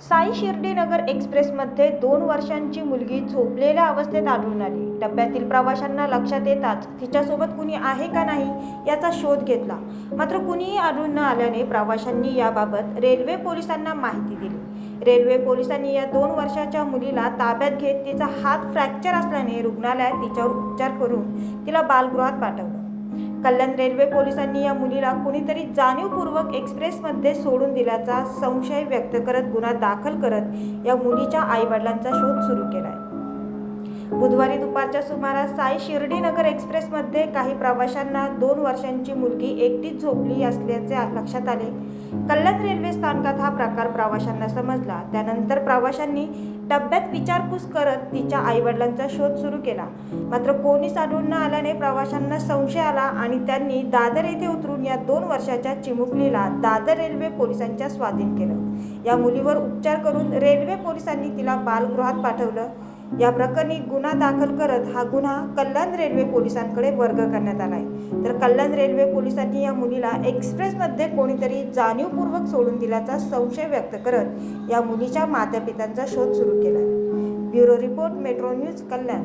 साई शिर्डीनगर एक्सप्रेसमध्ये दोन वर्षांची मुलगी झोपलेल्या अवस्थेत आढळून आली. डब्यातील प्रवाशांना लक्षात येताच तिच्यासोबत कुणी आहे का नाही याचा शोध घेतला. मात्र कुणीही आढळून न आल्याने प्रवाशांनी याबाबत रेल्वे पोलिसांना माहिती दिली. रेल्वे पोलिसांनी या दोन वर्षाच्या मुलीला ताब्यात घेत तिचा हात फ्रॅक्चर असल्याने रुग्णालयात तिच्यावर उपचार करून तिला बालगृहात पाठवलं. कल्याण रेल्वे पोलिसांनी या मुलीला कुणीतरी जाणीवपूर्वक एक्सप्रेसमध्ये सोडून दिल्याचा संशय व्यक्त करत गुन्हा दाखल करत या मुलीच्या आईवडिलांचा शोध सुरू केला आहे बुधवारी दुपारच्या सुमारास साई शिर्डीनगर एक्सप्रेसमध्ये काही प्रवाशांना दोन वर्षांची मुलगी एकटीच झोपली असल्याचे लक्षात आले. कल्याण रेल्वे स्थानकात हा प्रकार प्रवाशांना समजला. त्यानंतर प्रवाशांनी डब्यात विचारपूस करत तिच्या आईवडिलांचा शोध सुरू केला. मात्र कोणीच आढळून न आल्याने प्रवाशांना संशय आला आणि त्यांनी दादर येथे उतरून या दोन वर्षाच्या चिमुकलीला दादर रेल्वे पोलिसांच्या स्वाधीन केलं. या मुलीवर उपचार करून रेल्वे पोलिसांनी तिला बालगृहात पाठवलं. या प्रकरणी गुन्हा दाखल करत हा गुन्हा कल्याण रेल्वे पोलिसांकडे वर्ग करण्यात आला आहे तर कल्याण रेल्वे पोलिसांनी या मुलीला एक्सप्रेसमध्ये कोणीतरी जाणीवपूर्वक सोडून दिल्याचा संशय व्यक्त करत या मुलीच्या मातापित्यांचा शोध सुरू केला bureau report metro news Kalyan.